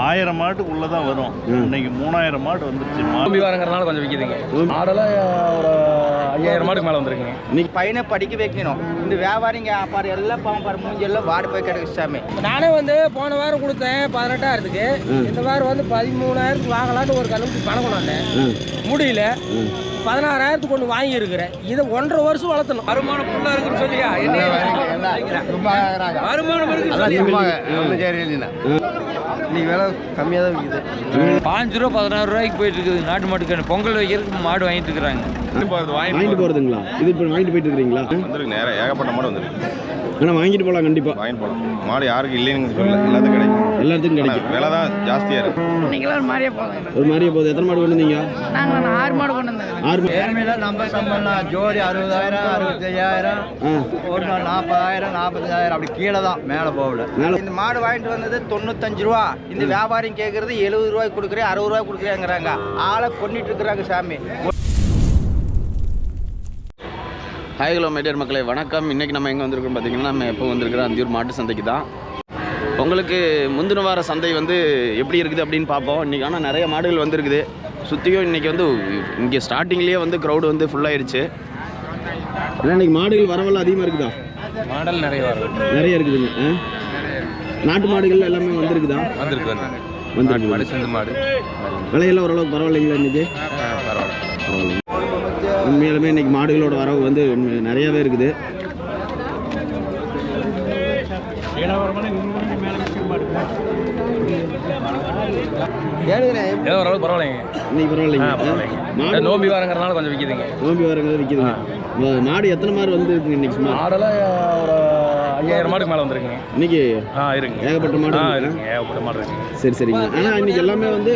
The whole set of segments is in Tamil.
ஆயிரம் மாட்டுக்கு உள்ளதான் வரும். இன்னைக்கு மூணாயிரம் மாடு வந்துருச்சு. மா- நோம்பி வாரங்கிறனால கொஞ்சம் விற்கிதுங்க மாடெல்லாம் ஒரு ஐயாயிரம் மாடுக்கு மேலே வந்திருக்குங்க. இன்னைக்கு பையனை படிக்க வைக்கணும். இந்த வியாபாரிங்க பாரு எல்லாம் பாவம் பாரு மூஞ்சி எல்லாம் வாடி போய் கிடக்கு சாமி. நானே வந்து போன வாரம் கொடுத்தேன் பதினெட்டாயிரத்துக்கு. இந்த வாரம் வந்து பதிமூணாயிரத்துக்கு வாங்கலாம்னு ஒரு கல்லுக்கு பணம் கொண்டாந்தேன் முடியல. பதினாறாயிரத்துக்கு ஒன்று வாங்கியிருக்கிறேன். இதை ஒன்றரை வருஷம் வளர்த்தணும். வருமானம் ஃபுல்லாக இருக்குன்னு சொல்லியா? என்ன வருமானம் இருக்குன்னு சொல்லியா? இன்னைக்கு வேலை கம்மியாக தான் விற்கிது பாஞ்சு ரூபா பதினாறு ரூபாய்க்கு போயிட்டு இருக்குது. நாட்டு மாட்டுக்கு பொங்கல் வைக்கிறதுக்கு மாடு வாங்கிட்டு இருக்கிறாங்க. வாங்கிட்டு போகிறதுங்களா இது இப்போ வாங்கிட்டு போயிட்டு இருக்கிறீங்களா? வந்துருக்கு நேரம் ஏகப்பட்ட மாடு வந்துருக்கு. ஆனால் வாங்கிட்டு போகலாம் கண்டிப்பாக வாங்கிட்டு போகலாம் மாடு யாருக்கு இல்லைன்னு சொல்ல எல்லாத்துக்கும் கிடைக்கும். எல்லாத்துக்கும் கிடைக்கும். விலை தான் ஜாஸ்தியாக இருக்கு. இன்னைக்கெல்லாம் ஒரு மாதிரியே போதும் ஒரு மாதிரியே போகுது எத்தனை மாடு கொண்டு வந்தீங்க? நாங்கள் ஆறு மாடு கொண்டு வந்தோம் ஆறு ஏழ்மையில நம்ம சம்பளம் ஜோடி அறுபதாயிரம் அறுபத்தையாயிரம் ஒரு நாள் நாற்பதாயிரம் நாற்பத்தஞ்சாயிரம் அப்படி கீழே தான் மேலே போகல. மேலே. இந்த மாடு வாங்கிட்டு வந்தது தொண்ணூத்தஞ்சு ரூபா. இந்த வியாபாரம் கேட்கறது எழுபது ரூபாய்க்கு கொடுக்குறேன் அறுபது ரூபாய் கொடுக்குறேங்கிறாங்க. ஆளை கொண்டுட்டு இருக்கிறாங்க சாமி. ஹாய் ஹலோ மைடியர் மக்களே. வணக்கம். இன்றைக்கி நம்ம எங்கே வந்திருக்கோம் பார்த்தீங்கன்னா நம்ம எப்போ வந்திருக்கிறோம் அந்தியூர் மாட்டு சந்தைக்கு தான். உங்களுக்கு முந்தின வார சந்தை வந்து எப்படி இருக்குது அப்படின்னு பார்ப்போம். இன்றைக்கி ஆனால் நிறைய மாடுகள் வந்திருக்குது. சுற்றியும் இன்றைக்கி வந்து இங்கே ஸ்டார்டிங்லேயே வந்து க்ரௌடு வந்து ஃபுல்லாகிடுச்சு ஆனால் இன்றைக்கி மாடுகள் வரவெல்லாம் அதிகமாக இருக்குதா? மாடல் நிறைய நிறைய இருக்குதுங்க? நாட்டு மாடுகள் எல்லாமே வந்திருக்குதா? வந்திருக்கு வந்து வந்துருக்கு மாடு சிந்து மாடு. விலையெல்லாம் ஓரளவுக்கு பரவாயில்லைங்களா இன்றைக்கி பரவாயில்ல. பரவாயில்ல உண்மையாலுமே இன்னைக்கு மாடுகளோட வரவு வந்து நிறையவே இருக்குது. ஏதோ ஓரளவுக்கு பரவாயில்லைங்க. இன்னைக்கு நோம்பி வாரங்கிறனால கொஞ்சம் விற்கிதுங்க நோம்பி வரங்க விற்கிதுங்க மாடு எத்தனை மாடு வந்து இன்னைக்கு சும்மா மாடெல்லாம் ஒரு ஐயாயிரம் மாடுக்கு மேலே வந்திருக்குங்க. இன்னைக்கு ஆ இருக்குங்க. ஏகப்பட்ட மாடு ஆ இருக்குங்க. இருக்குங்க. ஏகப்பட்ட மாடு இருக்குங்க. சரி சரிங்க. ஆனால் இன்னைக்கு எல்லாமே வந்து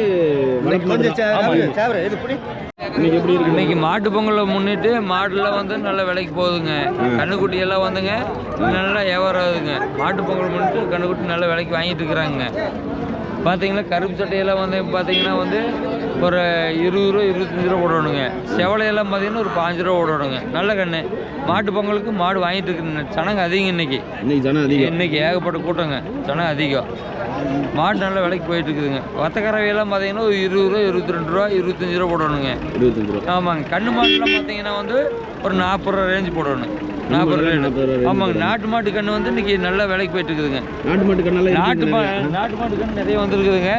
இன்னைக்கு எப்படி இருக்கு? இன்னைக்கு மாட்டு பொங்கலை முன்னிட்டு மாடுல வந்து நல்ல விலைக்கு போகுதுங்க. கண்ணுக்குட்டி எல்லாம் வந்துங்க நல்லா வியாபாரம் மாட்டு பொங்கல் முன்னிட்டு கண்ணுக்குட்டி நல்ல விலைக்கு வாங்கிட்டு இருக்கிறாங்க. பார்த்தீங்களா கருப்பு சட்டையெல்லாம் வந்து பார்த்தீங்கன்னா வந்து ஒரு இருபது ரூபா இருபத்தஞ்சி ரூபா போடணுங்க. செவலையெல்லாம் பார்த்தீங்கன்னா ஒரு பாஞ்சு ரூபா போடணுங்க. நல்ல கண்ணு. மாட்டு பொங்கலுக்கு மாடு வாங்கிட்டு இருக்குங்க. சனங்க அதிகம் இன்னைக்கு. இன்னைக்கு ஜனம் அதிகம். இன்னைக்கு ஏகப்பட்ட கூட்டங்க. ஜனம் அதிகம். மாடு நல்ல விலைக்கு போயிட்டு இருக்குதுங்க. வத்த கறவையெல்லாம் பார்த்தீங்கன்னா ஒரு இருபது ரூபா இருபத்தி ரெண்டு ரூபா இருபத்தஞ்சி ரூபா போடணுங்க. இருபத்தஞ்சு ரூபா. ஆமாங்க. கண்ணு மாடுலாம் பார்த்தீங்கன்னா வந்து ஒரு நாற்பது ரூபா ரேஞ்சு போடணும். நாற்பது ரூபா நாற்பது ரூபா range ஆமாங்க நாட்டு மாட்டு கண்ணு வந்து இன்னைக்கு நல்ல விலைக்கு போயிட்டு இருக்குதுங்க நாட்டு மாட்டு கண்ணெல்லாம் நாட்டு மா. நாட்டு மாட்டு கண்ணு நிறைய வந்துருக்குதுங்க.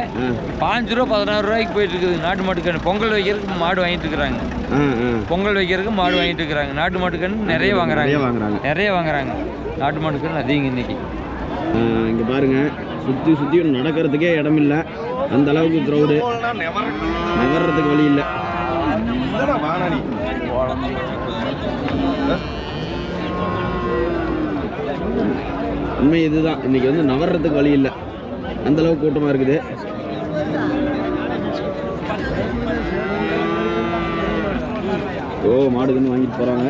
பாஞ்சு ரூபா பதினாறு ரூபாய்க்கு போயிட்டு இருக்குது நாட்டு மாட்டு கண்ணு. பொங்கல் வைக்கிறதுக்கு மாடு வாங்கிட்டு இருக்கிறாங்க பொங்கல் வைக்கிறதுக்கு மாடு வாங்கிட்டு இருக்கிறாங்க நாட்டு மாட்டு கண்ணு நிறைய நிறைய வாங்குறாங்க. வாங்குறாங்க. நிறைய வாங்குறாங்க. நாட்டு மாட்டு கண்ணு அதிகம் இன்னைக்கு. இங்கே பாருங்க. சுற்றி சுற்றி நடக்கிறதுக்கே இடம் இல்லை அந்த அளவுக்கு க்ரௌடு நகர்றதுக்கு வழி இல்லை. உண்மை இதுதான். இன்னைக்கு வந்து நவர்றதுக்கு வழி இல்லை. அந்த அளவுக்கு கூட்டமாக இருக்குது. ஓ மாடுகன்னு வாங்கிட்டு போகிறாங்க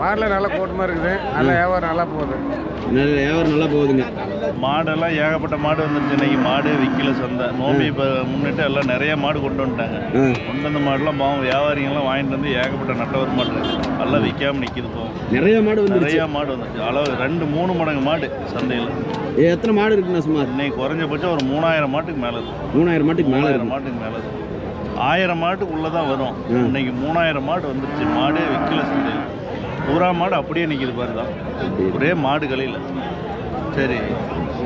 மாடில் நல்ல கூட்டமாக இருக்குது. நல்ல வியாபாரம் நல்லா போகுது. நல்ல வியாபாரம் நல்லா போகுதுங்க. மாடெல்லாம் ஏகப்பட்ட மாடு வந்துருச்சு. இன்னைக்கு மாடு விற்கல சந்தை. நோம்பி இப்போ முன்னிட்டு எல்லாம் நிறைய மாடு கொண்டு வந்துட்டாங்க. கொண்டு வந்த மாடுலாம் பாவம் வியாபாரிங்கெல்லாம் வாங்கிட்டு வந்து ஏகப்பட்ட நட்டவர் மாடு. எல்லாம் விற்காம நிற்கிது போகும் நிறைய மாடு வந்துருச்சு. நிறைய மாடு வந்துருச்சு. அளவு ரெண்டு மூணு மடங்கு மாடு சந்தையில். எத்தனை மாடு இருக்குண்ணா சுமார்? இன்னைக்கு குறைஞ்சபட்சம் ஒரு மூணாயிரம் மாட்டுக்கு மேலே இருக்கு. மூணாயிரம் மாட்டுக்கு மேலே மூணாயிரம் இருக்கு. மாட்டுக்கு மேலே ஆயிரம் மாட்டுக்கு உள்ளே தான் வரும். இன்னைக்கு மூணாயிரம் மாடு வந்துருச்சு. மாடே விற்கல சந்தையில். பூரா மாடு அப்படியே நிற்கிது பாருதான் ஒரே மாடு கலையில். சரி.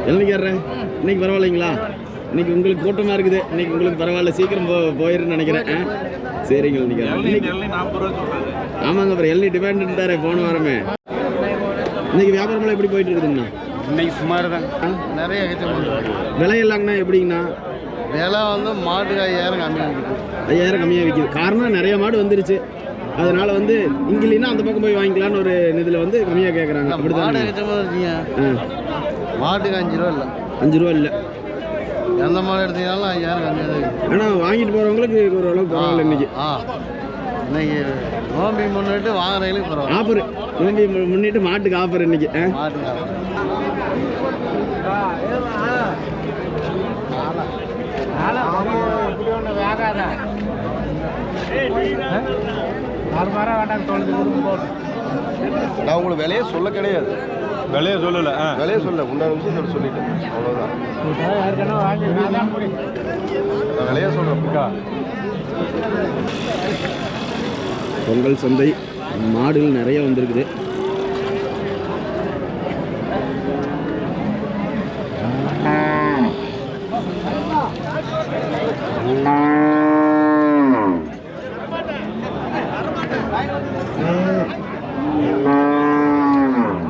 இளநிக்காரரே இன்னைக்கு பரவாயில்லைங்களா? இன்னைக்கு உங்களுக்கு கூட்டமாக இருக்குது. இன்னைக்கு உங்களுக்கு பரவாயில்ல. சீக்கிரம் போ போயிருன்னு நினைக்கிறேன்? சரிங்க சொல்கிறாங்க ஆமாங்க அப்புறம் எல்னி டிமாண்டுட்டாரே போன வாரமே. இன்னைக்கு வியாபாரமெல்லாம் எப்படி போயிட்டு இருக்குதுங்கண்ணா இன்னைக்கு சுமார் தான் நிறைய விலையெல்லாங்கண்ணா எப்படிங்கண்ணா? விலை வந்து மாட்டுக்கு ஐயாயிரம் கம்மியாக இருக்குது ஐயாயிரம் கம்மியாக விற்கிது காரணம் நிறைய மாடு வந்துருச்சு. அதனால வந்து இங்க இல்லைன்னா அந்த பக்கம் போய் வாங்கிக்கலாம்னு ஒரு இதில் வந்து கம்மியாக கேட்குறாங்க அப்படி மாடு தான் எடுத்தோம்னு வச்சுங்க மாட்டுக்கு அஞ்சு ரூபா இல்லை அஞ்சு ரூபா இல்லை எந்த மாடு எடுத்தீங்கனாலும் ஐயாயிரம் கம்மியாக தான் இருக்குது ஆனால் வாங்கிட்டு போகிறவங்களுக்கு ஒரு அளவுக்கு பரவாயில்ல இன்னைக்கு ஆ இன்னைக்கு நோம்பி முன்னிட்டு வாங்குறவங்களுக்கு பரவாயில்ல ஆஃபர் நோம்பி முன்னிட்டு மாட்டுக்கு ஆஃபர் இன்னைக்கு ஆ? மாட்டுக்கு நான் உங்களுக்கு விலையே சொல்ல கிடையாது. விலையை சொல்லலை ஆ. விலையே சொல்ல உண்டான விஷயத்தை சொல்லிட்டேன். அவ்வளோதான் நான் விலையே சொல்கிறேன் பொங்கல் சந்தை மாடுகள் நிறைய வந்திருக்குது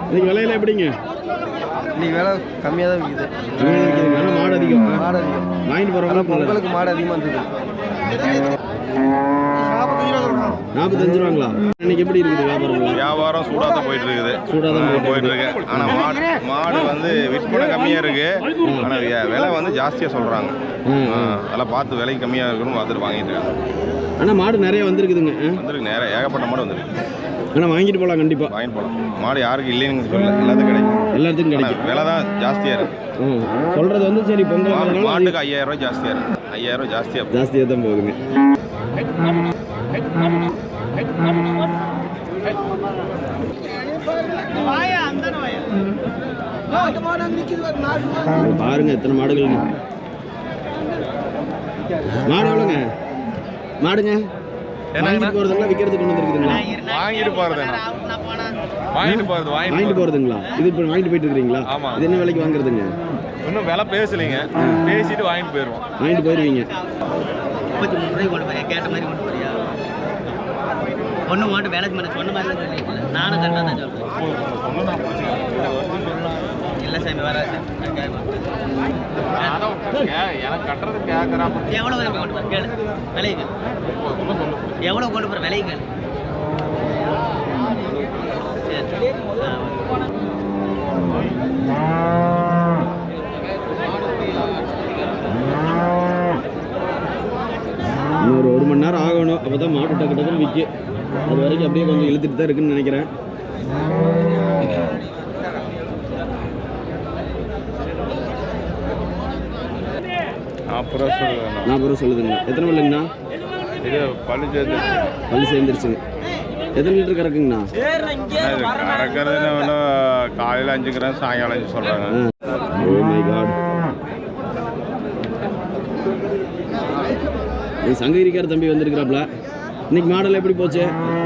இன்னைக்கு விலையில எப்படிங்க இன்னைக்கு விலை கம்மியாக தான் விற்கிது மாடு அதிகம் மாடு அதிகம் வாங்கிட்டு போறவங்க பொங்கலுக்கு மாடு அதிகமாக இருந்தது. நாற்பத்தஞ்சு ரூபாங்களா? இன்னைக்கு எப்படி இருக்குது வியாபாரம் வியாபாரம் சூடாக தான் போயிட்டு இருக்குது சூடாக தான் போயிட்டு இருக்கு ஆனால் மாடு மாடு வந்து விற்பனை கம்மியாக இருக்கு. ஆனால் விலை வந்து ஜாஸ்தியாக சொல்கிறாங்க. அதெல்லாம் பார்த்து விலை கம்மியாக இருக்குன்னு பார்த்துட்டு வாங்கிட்டு இருக்காங்க. ஆனால் மாடு நிறைய வந்திருக்குதுங்க? வந்துருக்கு நேரம் ஏகப்பட்ட மாடு வந்துருக்கு. ஆனால் வாங்கிட்டு போகலாம் கண்டிப்பாக வாங்கிட்டு போகலாம் மாடு யாருக்கு இல்லைன்னு சொல்ல எல்லாத்துக்கும் கிடைக்கும். எல்லாத்துக்கும் கிடைக்கும். விலை தான் ஜாஸ்தியாக இருக்கு. ம் சொல்கிறது வந்து சரி பொங்கல் மாட்டுக்கு ஐயாயிரம் ரூபாய் ஜாஸ்தியாக இருக்கு. ஐயாயிரம் ரூபாய் ஜாஸ்தியாக ஜாஸ்தியாக தான் போகுதுங்க பாருங்க எத்தனை மாடுகள் மாடு எவ்வளோங்க? மாடுங்க? வாங்கிட்டு போகிறதுங்களா விற்கிறதுக்கு கொண்டு வந்துருக்குதுங்களா வாங்கிட்டு போகிறது வாங்கிட்டு போகிறது வாங்கிட்டு போகிறதுங்களா இது இப்போ வாங்கிட்டு போயிட்டு இருக்கிறீங்களா? ஆமா. இது என்ன விலைக்கு வாங்குறதுங்க? இன்னும் விலை பேசலைங்க. பேசிட்டு வாங்கிட்டு போயிடுவோம். வாங்கிட்டு போயிடுவீங்க முப்பத்தி மூணு ரூபாய்க்கு கொண்டு போறியா கேட்ட மாதிரி கொண்டு போறியா ஒன்று மட்டும் வேலைக்கு மேலே சொன்ன மாதிரி தான் சொல்லிட்டு நானும் கரெக்டாக தான் சொல்கிறேன் இல்லை சாமி வர எனக்கு கட்டுறது கேட்குறான் எவ்வளோ விலை கொண்டு போகிற கேளு. விலைகள் எவ்வளோ கொண்டு போகிற விலைகள் சரி இன்னொரு ஒரு மணி நேரம் ஆகணும். அப்போ தான் மாட்டு டக்கு டக்குன்னு விற்கும் அது வரைக்கும் அப்படியே கொஞ்சம் இழுத்துட்டு தான் இருக்குன்னு நினைக்கிறேன். நாற்பது ரூபா சொல்லுதுங்க. எத்தனை பல்லுங்கண்ணா இது பள்ளி சேர்த்து பல்லு சேர்ந்துருச்சுங்க எத்தனை லிட்டர் கறக்குங்கண்ணா? கறக்கிறது காலையில் அஞ்சு கிராம் சாயங்காலம் அஞ்சு சொல்கிறாங்க ஓ மை காட் என் சங்ககிரிக்கார தம்பி வந்திருக்கிறாப்ல. இன்னைக்கு மாடல் எப்படி போச்சு?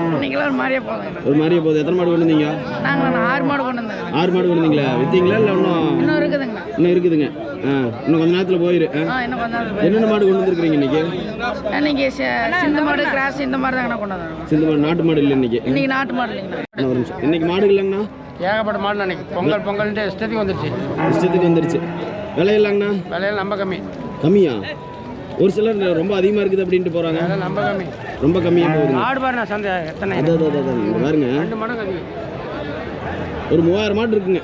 இன்னைக்கெல்லாம் ஒரு மாதிரியே போதுங்க ஒரு மாதிரியே போகுது எத்தனை மாடு கொண்டு வந்தீங்க நாங்கள் ஆறு மாடு கொண்டு வந்தோங்க ஆறு மாடு கொண்டு வந்தீங்களா விற்றீங்களா இல்லை இன்னும் இன்னும் இருக்குதுங்க இன்னும் இருக்குதுங்க. ஆ இன்னும் கொஞ்ச நேரத்தில் போயிரு. என்னென்ன மாடு கொண்டு வந்துருக்குறீங்க இன்னைக்கு? இன்னைக்கு ச- சிந்து மாடு கிராஸ் இந்த மாதிரி தாங்க கொண்டு வந்தோம் சிந்து மாடு நாட்டு மாடு இல்லை இன்னைக்கு? இன்னைக்கு நாட்டு மாடு இல்லைங்கண்ணா. இன்னும் ஒரு நிமிஷம். இன்னைக்கு மாடு இல்லைங்கண்ணா? ஏகப்பட்ட மாடு நினைக்கு பொங்கல் பொங்கல்ன்ட்டு இஷ்டத்துக்கு வந்துருச்சு. இஷ்டத்துக்கு வந்துருச்சு. விலை இல்லைங்கண்ணா விலையில நம்ம கம்மி. கம்மியா? ஒரு சிலர் ரொம்ப அதிகமாக இருக்குது அப்படின்ட்டு போகிறாங்க நம்ம கம்மி. ரொம்ப கம்மியாக போகுதுங்க ஆடு பாருண்ணா சந்தை எத்தனை? அது அது அது, அது. இங்க பாருங்க. ரெண்டு மடங்கு கம்மி ஒரு மூவாயிரம் மாடு இருக்குங்க.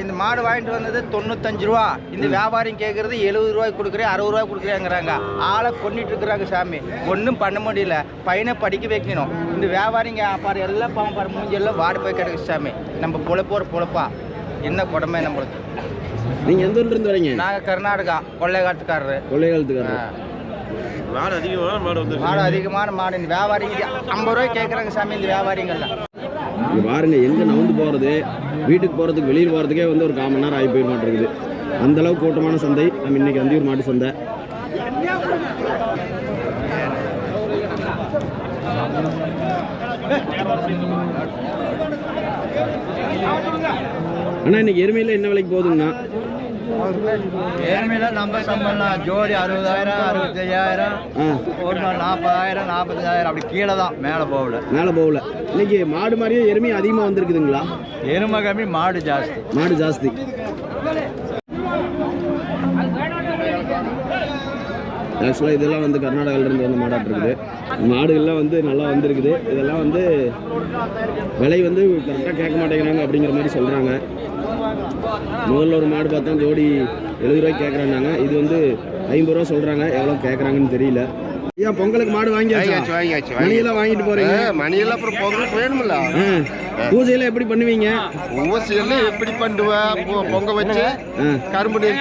இந்த மாடு வாங்கிட்டு வந்தது தொண்ணூத்தஞ்சு ரூபா. இந்த வியாபாரம் கேட்கறது எழுபது ரூபாய்க்கு கொடுக்குறேன் அறுபது ரூபாய் கொடுக்குறேங்கிறாங்க. ஆளை கொண்டுட்டு இருக்கிறாங்க சாமி. ஒன்றும் பண்ண முடியல. பையனை படிக்க வைக்கணும். இந்த வியாபாரிங்க பாரு எல்லாம் பாவம் பாரு மூஞ்சி எல்லாம் வாடி போய் கிடக்கு சாமி. நம்ம பொழப்போற பொழப்பா. என்ன கொடுமை நம்மளுக்கு. நீங்கள் எந்த ஊர்ல இருந்து வரீங்க? நாங்கள் கர்நாடகா கொள்ளைக்காட்டுக்காரரு. கொள்ளை காலத்துக்காரர் மாடு அதிகமான மாடு வந்து மாடு அதிகமான மாடு இந்த வியாபாரிங்க ஐம்பது ரூபாய் கேட்குறாங்க சாமி இந்த வியாபாரிங்கள்லாம் இங்க பாருங்க எங்கே நவுந்து போகிறது வீட்டுக்கு போகிறதுக்கு வெளியில் போகிறதுக்கே வந்து ஒரு கால் மணி நேரம் ஆகி போய் மாட்டிருக்குது. அந்த அளவுக்கு கூட்டமான சந்தை. நம்ம இன்னைக்கு அந்தியூர் மாட்டு சந்தை. அண்ணா இன்னைக்கு எருமையில் என்ன விலைக்கு போகுதுங்கண்ணா ஏழ்மையில நம்ம சம்பளம் ஜோடி அறுபதாயிரம் அறுபத்தையாயிரம் ஒரு நாள் நாற்பதாயிரம் நாற்பதாயிரம் அப்படி கீழே தான் மேலே போகல. மேலே போகல. இன்னைக்கு மாடு மாதிரியே எருமை அதிகமாக வந்திருக்குதுங்களா? எருமை கம்மி மாடு ஜாஸ்தி. மாடு ஜாஸ்தி. ஆக்சுவலாக இதெல்லாம் வந்து கர்நாடகாவிலேருந்து வந்த மாடாட்டு இருக்குது. மாடுகள்லாம் வந்து நல்லா வந்திருக்குது. இதெல்லாம் வந்து விலை வந்து கரெக்டாக கேட்க மாட்டேங்கிறாங்க அப்படிங்கிற மாதிரி சொல்கிறாங்க முதல்ல ஒரு மாடு பார்த்தா ஜோடி எழுபது ரூபாய்க்கு கேட்குறாங்க இது வந்து ஐம்பது ரூபா சொல்கிறாங்க எவ்வளோ கேட்குறாங்கன்னு தெரியல. ஐயா பொங்கலுக்கு மாடு வாங்கியாச்சு? வாங்கியாச்சு மணியெல்லாம் வாங்கிட்டு போறீங்க. மணியெல்லாம் அப்புறம் பொங்கலுக்கு வேணுமில்ல. ஆ. பூஜையெல்லாம் எப்படி பண்ணுவீங்க? ஊசியெல்லாம் எப்படி பண்ணுவா? பொ- பொங்க வச்சு ஆ. கரும்பு நீர்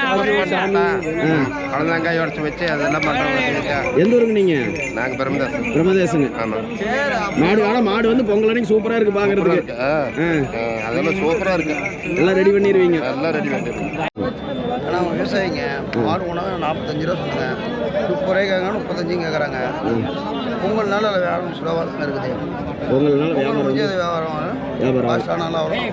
அவ்வளோதாங்காய் உடச்சி வச்சு அதெல்லாம் பண்ணுறோம் எந்த ஊருக்கு நீங்க? நாங்கள் பிரம்மதாஸ் பிரம்மதேசங்க ஆமாம் மாடு ஆனா மாடு வந்து பொங்கல் அன்னைக்கு சூப்பரா இருக்கு. ஆ, அதெல்லாம் சூப்பராக இருக்கு. எல்லாம் ரெடி பண்ணிடுவீங்க எல்லாம் ரெடி பண்ணி ஆனால் விவசாயிங்க மாடு உணவு நாற்பத்தஞ்சு ரூபா முப்பது ரூபாய் கேட்குறாங்க முப்பத்தஞ்சும் கேட்குறாங்க பொங்கல்னால அதில் வியாபாரம் தான் இருக்குது. பொங்கல்னால பொங்கல் வியாபாரம் முடிஞ்சு அது வியாபாரம் வியாபாரம் ஆகும். காசு ஆனாலும் வரும்.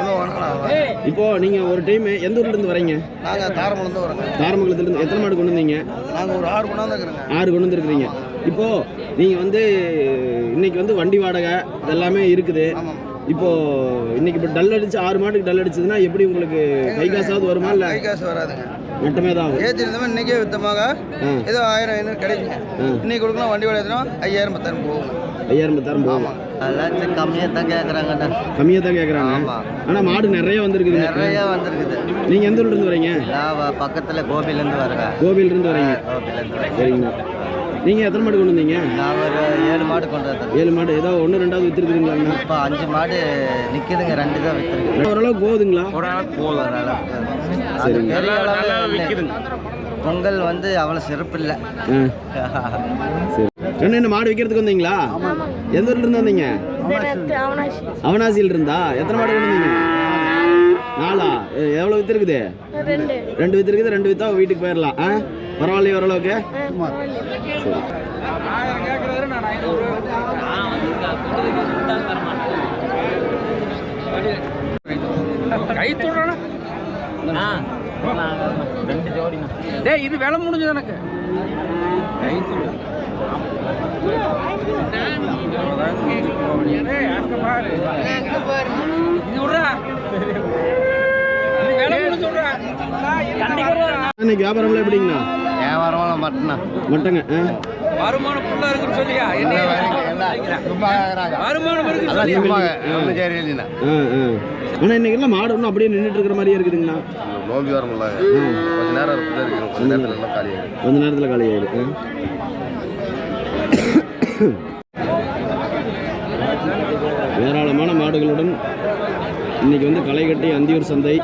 சுலவானாலும் ஆகும் இப்போ நீங்க ஒரு டைம் எந்த ஊர்ல இருந்து வரீங்க? நாங்கள் தாரமலேருந்து வரோங்க. தாரமங்கலத்துல இருந்து எத்தனை மாடு கொண்டு வந்தீங்க? நாங்கள் ஒரு ஆறு நேரம் இருக்கிறோங்க. ஆறு கொண்டு வந்துருக்கிறீங்க. இப்போ நீங்க வந்து இன்னைக்கு வந்து வண்டி வாடகை இதெல்லாமே இருக்குது. ஆமாம். இப்போ இன்னைக்கு இப்போ டல் அடிச்சு ஆறு மாட்டுக்கு டல் அடிச்சதுன்னா எப்படி உங்களுக்கு கை காசாவது வருமா இல்ல? கை காசு வராதுங்க. நட்டமே தான் ஏற்றி இருந்தோம் இன்றைக்கே வித்தமாக. ஏதோ ஆயிரம் ஐநூறு கிடைக்குங்க ஆ. இன்னைக்கு கொடுக்கலாம் வண்டி வாடகை ஏற்றினா ஐயாயிரம் பத்தாயிரம் போகுங்க ஐயாயிரம் பத்தாயிரம் போகும். அதெல்லாம் கம்மியாக தான் கேட்குறாங்கண்ணா கம்மியாக தான் கேட்குறாங்க ஆமா. ஆனா மாடு நிறைய வந்திருக்குதுங்க நிறைய வந்திருக்குது. நீங்க எந்த ஊர்ல இருந்து வரீங்க? நான் பக்கத்தில் கோபிலேருந்து வரேங்க கோபியில இருந்து வரீங்க கோபிலேருந்து வரேன். சரிங்க நீங்க எத்தனை மாடு கொண்டு வந்தீங்க? நான் ஒரு ஏழு மாடு கொண்டு வந்தேன். ஏழு மாடு. ஏதோ ஒன்று ரெண்டாவது வித்துருக்குதுங்களாங்கண்ணா இப்போ அஞ்சு மாடு நிற்குதுங்க ரெண்டு தான் விற்றுருக்கு ஓரளவுக்கு போகுதுங்களா? போதும் அது சரிங்க. பெரிய அளவில் இல்லை. பொங்கல் வந்து அவ்வளோ சிறப்பு இல்லை. ரெண்டு என்ன மாடு விற்கிறதுக்கு வந்தீங்களா? எந்த ஊர்ல இருந்து வந்தீங்க? அவனாசியில் இருந்தா? எத்தனை மாடு கொண்டு வந்தீங்க? நாலா. எ- எவ்வளவு வித்து இருக்குது ரெண்டு வித்து இருக்குது ரெண்டு வித்தா வீட்டுக்கு போயிடலாம் ஆ? பரவாயில்லையா ஓரளவுக்கு? கை தொடரா டேய் இது வேலை முடிஞ்சது எனக்கு இன்னைக்கு வியாபாரம்லாம் எப்படிங்கண்ணா? வியாபாரம் மட்டும்ண்ணா மட்டங்க வருமானம் ஃபுல்லா இருக்குன்னு சொல்லியா? என்ன வருமானம் ஆனால் இன்னைக்கு எல்லாம் மாடு ஒன்றும் அப்படியே நின்றுட்டு இருக்கிற மாதிரியே இருக்குதுங்கண்ணா. நோம்பி கொஞ்ச நேரம் இருக்கணும் கொஞ்ச நேரத்தில் எல்லாம் காலியாகும் கொஞ்ச நேரத்தில் காலி ஆயிடு ஏராளமான மாடுகளுடன் இன்னைக்கு வந்து களை கட்டி அந்தியூர் சந்தை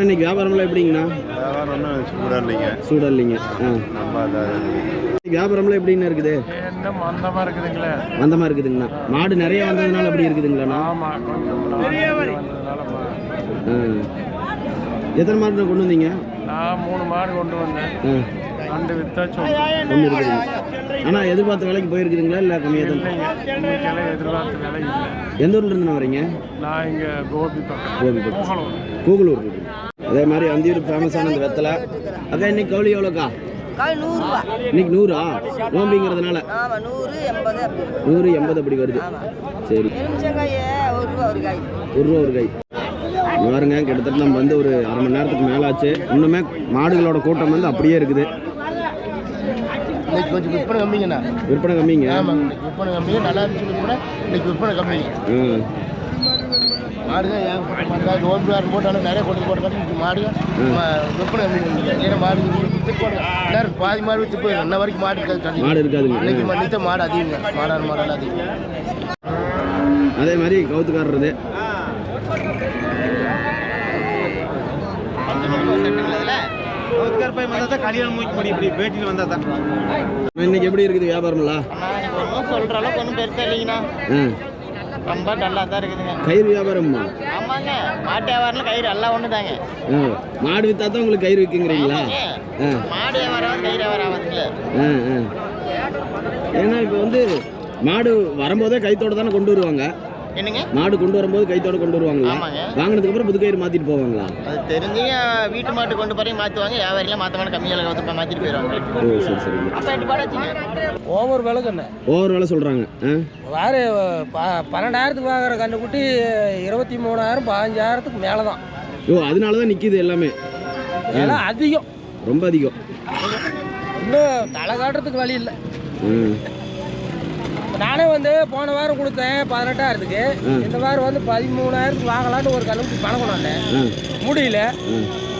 இன்னைக்கு வியாபாரம்லாம் எப்படிங்கண்ணா? வியாபாரம் ஒன்றும் சூடாக இல்லைங்க சூடாக இல்லைங்க ஆ ரொம்ப இதாக வியாபாரம்லாம் எப்படின்னு இருக்குது? என்ன மந்தமாக இருக்குதுங்களே. மந்தமாக இருக்குதுங்கண்ணா. மாடு நிறைய வந்ததுனால அப்படி இருக்குதுங்களாண்ணா? ஆமாம் எத்தனை மாடு கொண்டு வந்தீங்க? நான் மூணு மாடு கொண்டு வந்தேன். ஆ. ரெண்டு வித்தாச்சும் ஒன்று இருக்குதுங்க ஆனால் எதிர்பார்த்த வேலைக்கு போயிருக்கிறீங்களா இல்லை கம்மியாக தான் எதிர்பார்த்த விலை இல்லை எந்த ஊர்ல இருந்து வரீங்க நான் இங்கே கோபி பக்கம் கோபி பக்கம். கூகுளூர் அதே மாதிரி அந்தியூர் ஃபேமஸான இந்த வெத்தலை அக்கா இன்னைக்கு கவுளி எவ்வளோக்கா இன்னைக்கு நூறா நோம்பிங்கிறதுனால ஆமாம் நூறு எண்பது அப்படி நூறு எண்பது அப்படி வருது சரி ஒரு ரூபா ஒரு காய் பாருங்க கிட்டத்தட்ட நம்ம வந்து ஒரு அரை மணி நேரத்துக்கு மேலே ஆச்சு இன்னுமே மாடுகளோட கூட்டம் வந்து அப்படியே இருக்குது இன்னைக்கு கொஞ்சம் விற்பனை கம்மிங்கண்ணா. விற்பனை கம்மிங்க. ஆமாங்க இன்னைக்கு விற்பனை கம்மிங்க. நல்லா இருந்துச்சு விற்பனை. இன்னைக்கு விற்பனை கம்மிங்க ம். மாடுங்க ஏகப்பட்ட மாடுங்க நோம்பி வாரம் போட்டாலும் நிறைய கொண்டு போட்டாலும் இன்னைக்கு மாடுங்க. ம- விற்பனை கம்மிங்க ஏன்னா மாடு எல்லாரும் பாதி மாடு வித்து போயிடும் இன்ன வரைக்கும் மாடு இருக்காது மாடு இருக்காதுங்க. இன்னைக்கு மன்னித்த மாடு அதிகங்க. மாடான மாடெல்லாம் அதிகம். அதே மாதிரி கவுத்துக்காரது கல்யாணம் மூக்கி படி இப்படி பேட்டியில் வந்தால் தான். இன்னைக்கு எப்படி இருக்குது வியாபாரம்லாம்? ஒன்றும் சொல்கிற அளவுக்கு ஒன்றும் பெருசாக இல்லைங்கண்ணா. ரொம்ப நல்லா தான் இருக்குதுங்க. கயிறு வியாபாரம்மா ஆமாங்க. மாட்டு வியாபாரம் கயிறு எல்லாம் ஒன்று தாங்க மாடு வித்தா தான் உங்களுக்கு கயிறு விற்குங்கிறீங்களா? மாடு வியாபாரம் கயிறு வியாபாரம் ஆகுதுங்களே ஆ ஆ ஏன்னா இப்போ வந்து மாடு வரும்போதே கைத்தோட தானே கொண்டு வருவாங்க. என்னங்க? மாடு கொண்டு வரும்போது கைத்தோட கொண்டு வருவாங்களா? ஆமாங்க. வாங்கினதுக்கு அப்புறம் புது கயிறு மாத்திட்டு போவாங்களா? அது தெரிஞ்சுங்க வீட்டு மாட்டு கொண்டு போய் மாற்றுவாங்க வியாபாரிலாம் மாட்டேன் கம்மியாக வந்து மாற்றிட்டு போயிடுவாங்க. ஓ சரி வச்சுங்க. ஓவர் விலை கண்ணு ஓவர் வேலை சொல்கிறாங்க ஆ? வேறு ப பன்னெண்டாயிரத்துக்கு வாங்குற கண்ணுக்குட்டி இருபத்தி மூணாயிரம் பதினஞ்சாயிரத்துக்கு மேலே தான் ஓ அதனால தான் நிற்கிது எல்லாமே. விலை அதிகம். ரொம்ப அதிகம். இன்னும் தலை காட்டுறதுக்கு வழி இல்லை. ம். நானே வந்து போன வாரம் கொடுத்தேன் பதினெட்டாயிரத்துக்கு. இந்த வாரம் வந்து பதிமூணாயிரத்துக்கு வாங்கலாம்னு ஒரு கண்ணுக்கு பணம் ம். முடியல.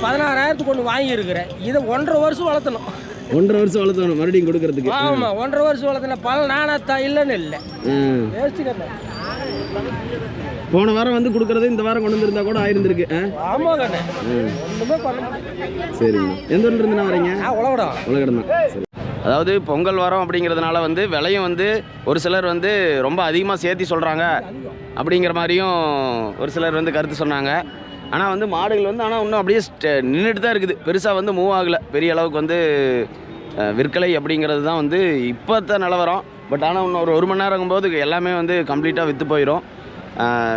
பதினாறாயிரத்துக்கு ஒன்று வாங்கியிருக்கிறேன். இதை ஒன்றரை வருஷம் வளர்த்தணும். ஒன்றரை வருஷம் வளர்த்தணும் மறுபடியும் கொடுக்கறதுக்கு. ஆமாம் ஒன்றரை வருஷம் வளர்த்தன பலன் நானாத்தா இல்லைன்னு இல்லை. போன வாரம் வந்து கொடுக்கறது இந்த வாரம் கொண்டு வந்திருந்தா கூட ஆயிருந்திருக்கு. ஆ? ஆமாம் கண்ணு. ம். ஒன்றுமே பண்ண சரிங்க. எந்த ஊர்ல இருந்து வரீங்க? உலகடம் உலகம் தான் சரி. அதாவது பொங்கல் வரம் அப்படிங்கிறதுனால வந்து விலையும் வந்து ஒரு சிலர் வந்து ரொம்ப அதிகமாக சேர்த்தி சொல்கிறாங்க அப்படிங்கிற மாதிரியும் ஒரு சிலர் வந்து கருத்து சொன்னாங்க. ஆனால் வந்து மாடுகள் வந்து ஆனால் இன்னும் அப்படியே நின்றுட்டு தான் இருக்குது. பெருசாக வந்து மூவ் ஆகலை. பெரிய அளவுக்கு வந்து விற்கலை அப்படிங்கிறது தான் வந்து இப்போத்த நிலவரம் பட் ஆனால் இன்னும் ஒரு ஒரு மணி நேரம் போது எல்லாமே வந்து கம்ப்ளீட்டாக விற்று போயிடும்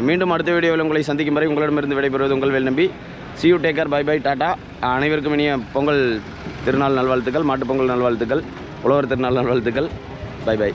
மீண்டும் அடுத்த வீடியோவில் உங்களை சந்திக்கும் வரை உங்களிடமிருந்து விடைபெறுவது உங்கள் Vel Nambi. See you take care bye bye tata அனைவருக்கும் இனிய பொங்கல் திருநாள் நல்வாழ்த்துக்கள் மாட்டுப் பொங்கல் நல்வாழ்த்துக்கள் உழவர் திருநாள் நல்வாழ்த்துக்கள். By by